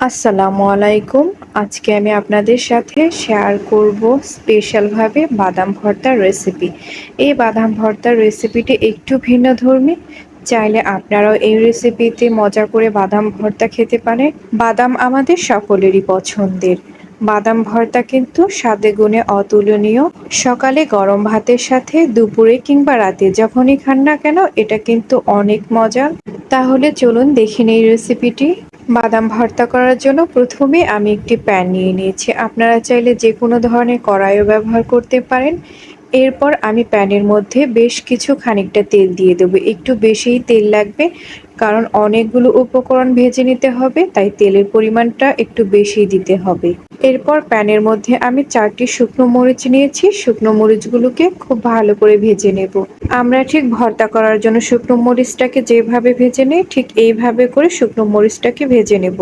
আসসালামু আলাইকুম। আজকে আমি আপনাদের সাথে শেয়ার করব স্পেশালভাবে বাদাম ভর্তার রেসিপি এই বাদাম ভর্তার রেসিপিটি একটু ভিন্ন ধর্মী। চাইলে আপনারাও এই রেসিপিতে মজা করে বাদাম ভর্তা খেতে পারেন। বাদাম আমাদের সকলেরই পছন্দের। বাদাম ভর্তা কিন্তু স্বাদে গুণে অতুলনীয়। সকালে গরম ভাতের সাথে দুপুরে কিংবা রাতে যখনই খান না কেন, এটা কিন্তু অনেক মজা তাহলে চলুন দেখে নেই রেসিপিটি বাদাম ভর্তা করার জন্য প্রথমে আমি একটি প্যান নিয়ে নিয়েছি। আপনারা চাইলে যে কোনো ধরনের কড়াইও ব্যবহার করতে পারেন। এরপর আমি প্যানের মধ্যে বেশ কিছু খানিকটা তেল দিয়ে দেবো। একটু বেশিই তেল লাগবে, কারণ অনেকগুলো উপকরণ ভেজে নিতে হবে, তাই তেলের পরিমাণটা একটু বেশি দিতে হবে। এরপর প্যানের মধ্যে আমি চারটি শুকনো মরিচ নিয়েছি, শুকনো মরিচগুলোকে খুব ভালো করে ভেজে নেব। আমরা ঠিক ভর্তা করার জন্য শুকনো মরিচটাকে যেভাবে ভেজে নেই, ঠিক এইভাবে করে শুকনো মরিচটাকে ভেজে নেব।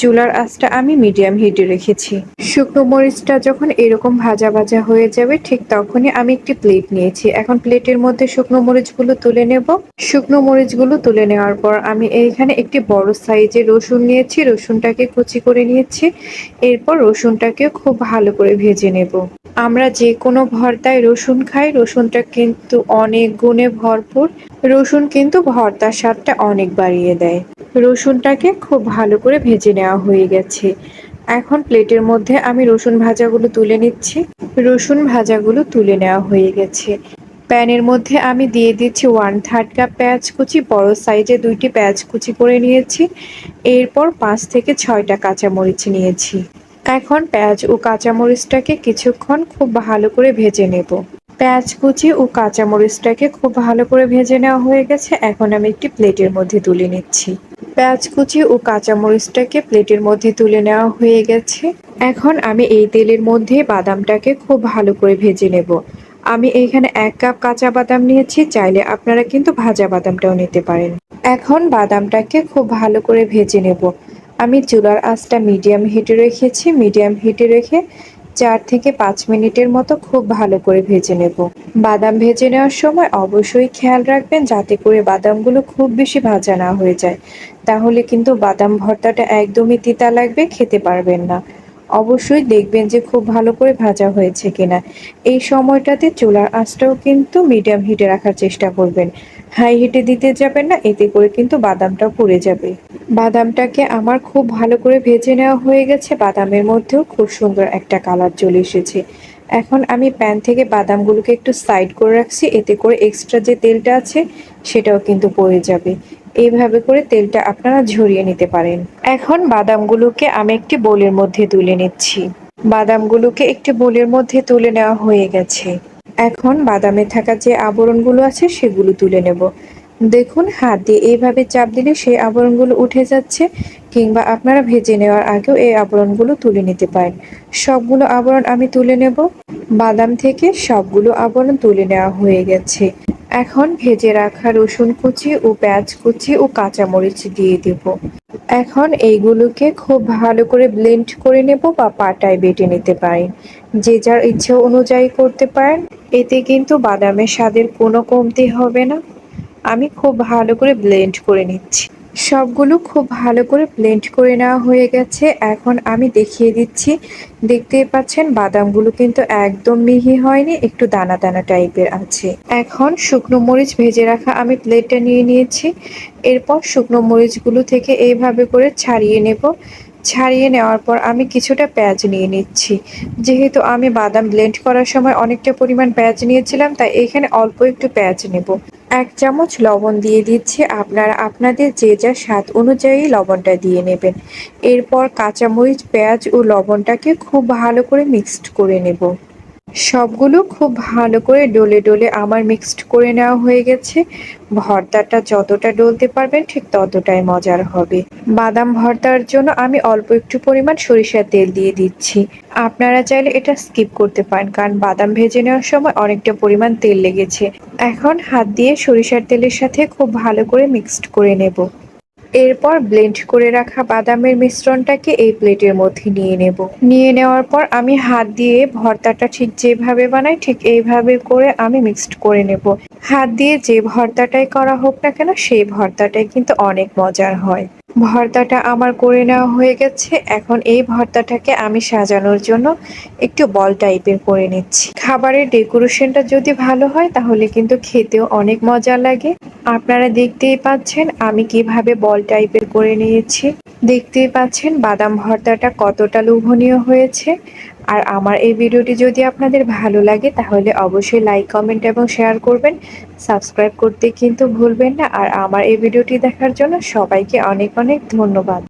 চুলার আঁচটা আমি মিডিয়াম হিটে রেখেছি। শুকনো মরিচটা যখন এরকম ভাজা ভাজা হয়ে যাবে, ঠিক তখনই আমি একটি প্লেট নিয়েছি। এখন প্লেটের মধ্যে শুকনো মরিচগুলো তুলে নেব। শুকনো মরিচগুলো তুলে নেওয়ার পর আমি এইখানে একটি বড় সাইজের রসুন নিয়েছি। রসুনটাকে কুচি করে নিয়েছি। এরপর রসুনটাকে খুব ভালো করে ভেজে নেব। আমরা যে কোনো ভর্তায় রসুন খাই, রসুনটা কিন্তু অনেক গুণে ভরপুর। রসুন কিন্তু ভর্তার স্বাদটা অনেক বাড়িয়ে দেয়। রসুনটাকে খুব ভালো করে ভেজে নেওয়া হয়ে গেছে। এখন প্লেটের মধ্যে আমি রসুন ভাজাগুলো তুলে নিচ্ছি। রসুন ভাজাগুলো তুলে নেওয়া হয়ে গেছে। প্যানের মধ্যে আমি দিয়ে দিচ্ছি ওয়ান থার্ড কাপ পেঁয়াজ কুচি, বড় সাইজে দুইটি পেঁয়াজ কুচি করে নিয়েছি। এরপর পাঁচ থেকে ছয়টা কাঁচামরিচ নিয়েছি। এখন পেঁয়াজ ও কাঁচামরিচটাকে কিছুক্ষণ খুব ভালো করে ভেজে নেব। পেঁয়াজ কুচি ও কাঁচামরিচটাকে খুব ভালো করে ভেজে নেওয়া হয়ে গেছে। এখন আমি একটি প্লেটের মধ্যে তুলে নিচ্ছি। পেঁয়াজ কুচি ও কাঁচামরিচটাকে প্লেটের মধ্যে তুলে নেওয়া হয়ে গেছে। এখন আমি এই তেলের মধ্যে বাদামটাকে খুব ভালো করে ভেজে নেব। আমি এইখানে এক কাপ কাঁচা বাদাম নিয়েছি। চাইলে আপনারা কিন্তু ভাজা বাদামটাও নিতে পারেন। এখন বাদামটাকে খুব ভালো করে ভেজে নেব। আমি চুলার আঁচটা মিডিয়াম হিটে রেখেছি, মিডিয়াম হিটে রেখে চার থেকে পাঁচ মিনিটের মতো খুব ভালো করে ভেজে নেব। বাদাম ভেজে নেওয়ার সময় অবশ্যই খেয়াল রাখবেন যাতে করে বাদামগুলো খুব বেশি ভাজা না হয়ে যায়। তাহলে কিন্তু বাদাম ভর্তাটা একদমই তিতা লাগবে, খেতে পারবেন না। অবশ্যই দেখবেন যে খুব ভালো করে ভাজা হয়েছে কিনা। এই সময়টাতে চুলার আঁচটাও কিন্তু মিডিয়াম হিটে রাখার চেষ্টা করবেন। হাই হিটে দিতে যাবেন না, এতে করে কিন্তু বাদামটা পুড়ে যাবে। বাদামটাকে আমার খুব ভালো করে ভেজে নেওয়া হয়ে গেছে। বাদামের মধ্যেও খুব সুন্দর একটা কালার চলে এসেছে। এখন আমি প্যান থেকে বাদামগুলোকে একটু সাইড করে রাখছি, এতে করে এক্সট্রা যে তেলটা আছে, সেটাও কিন্তু পড়ে যাবে। এইভাবে করে তেলটা আপনারা ঝরিয়ে নিতে পারেন। এখন বাদামগুলোকে আমি একটি বোলের মধ্যে তুলে নিচ্ছি। বাদামগুলোকে একটি বোলের মধ্যে তুলে নেওয়া হয়ে গেছে। এখন বাদামে থাকা যে আবরণগুলো আছে সেগুলো তুলে নেব। দেখুন, হাত দিয়ে এইভাবে চাপ দিলে সেই আবরণগুলো উঠে যাচ্ছে, কিংবা আপনারা ভেজে নেওয়ার আগেও এই আবরণগুলো তুলে নিতে পারেন। সবগুলো আবরণ আমি তুলে নেব। বাদাম থেকে সবগুলো আবরণ তুলে নেওয়া হয়ে গেছে। এখন ভেজে রাখা রসুন কুচি ও পেঁয়াজ কুচি ও কাঁচামরিচ দিয়ে দেব। এখন এইগুলোকে খুব ভালো করে ব্লেন্ড করে নেব বা পাটায় বেটে নিতে পারেন। যে যার ইচ্ছে অনুযায়ী করতে পারেন। এতে কিন্তু বাদামের স্বাদের কোনো কমতি হবে না। আমি খুব ভালো করে ব্লেন্ড করে নিচ্ছি। সবগুলো খুব ভালো করে ব্লেন্ড করে নেওয়া হয়ে গেছে। এখন আমি দেখিয়ে দিচ্ছি। দেখতেই পাচ্ছেন, বাদামগুলো কিন্তু একদম মিহি হয়নি, একটু দানা দানা টাইপের আছে। এখন শুকনো মরিচ ভেজে রাখা আমি প্লেটটা নিয়ে নিয়েছি। এরপর শুকনো মরিচগুলো থেকে এইভাবে করে ছাড়িয়ে নেব। ছাড়িয়ে নেওয়ার পর আমি কিছুটা পেঁয়াজ নিয়ে নিচ্ছি। যেহেতু আমি বাদাম ব্লেন্ড করার সময় অনেকটা পরিমাণ পেঁয়াজ নিয়েছিলাম, তাই এখানে অল্প একটু পেঁয়াজ নেব। এক চামচ লবণ দিয়ে দিচ্ছি। আপনারা আপনাদের যে যা স্বাদ অনুযায়ী লবণটা দিয়ে নেবেন। এরপর কাঁচামরিচ, পেঁয়াজ ও লবণটাকে খুব ভালো করে মিক্সড করে নেব। সবগুলো খুব ভালো করে ডলে ডলে আমার মিক্সড করে নেওয়া হয়ে গেছে। ভর্তাটা যতটা ডলতে পারবেন ঠিক ততটাই মজার হবে। বাদাম ভর্তার জন্য আমি অল্প একটু পরিমাণ সরিষার তেল দিয়ে দিচ্ছি। আপনারা চাইলে এটা স্কিপ করতে পারেন, কারণ বাদাম ভেজে নেওয়ার সময় অনেকটা পরিমাণ তেল লেগেছে। এখন হাত দিয়ে সরিষার তেলের সাথে খুব ভালো করে মিক্সড করে নেব। এরপর ব্লেন্ড করে রাখা বাদামের মিশ্রণটাকে এই প্লেটের মধ্যে নিয়ে নেব। নিয়ে নেওয়ার পর আমি হাত দিয়ে ভর্তাটা ঠিক যেভাবে বানাই, ঠিক এইভাবে করে আমি মিক্সড করে নেব। হাত দিয়ে যে ভর্তাটাই করা হোক না কেন, সেই ভর্তাটাই কিন্তু অনেক মজার হয়। ভর্তাটা আমার করে নেওয়া হয়ে গেছে, এখন এই ভর্তাটাকে আমি সাজানোর জন্য একটু বল টাইপের করে নিচ্ছি। খাবারের ডেকোরেশনটা যদি ভালো হয়, তাহলে কিন্তু খেতেও অনেক মজা লাগে। আপনারা দেখতেই পাচ্ছেন আমি কীভাবে বল টাইপের করে নিয়েছি। দেখতেই পাচ্ছেন বাদাম ভর্তাটা কতটা লোভনীয় হয়েছে। আর আমার এই ভিডিওটি যদি আপনাদের ভালো লাগে, তাহলে অবশ্যই লাইক কমেন্ট এবং শেয়ার করবেন। সাবস্ক্রাইব করতে কিন্তু ভুলবেন না। আর আমার এই ভিডিওটি দেখার জন্য সবাইকে অনেক অনেক ধন্যবাদ।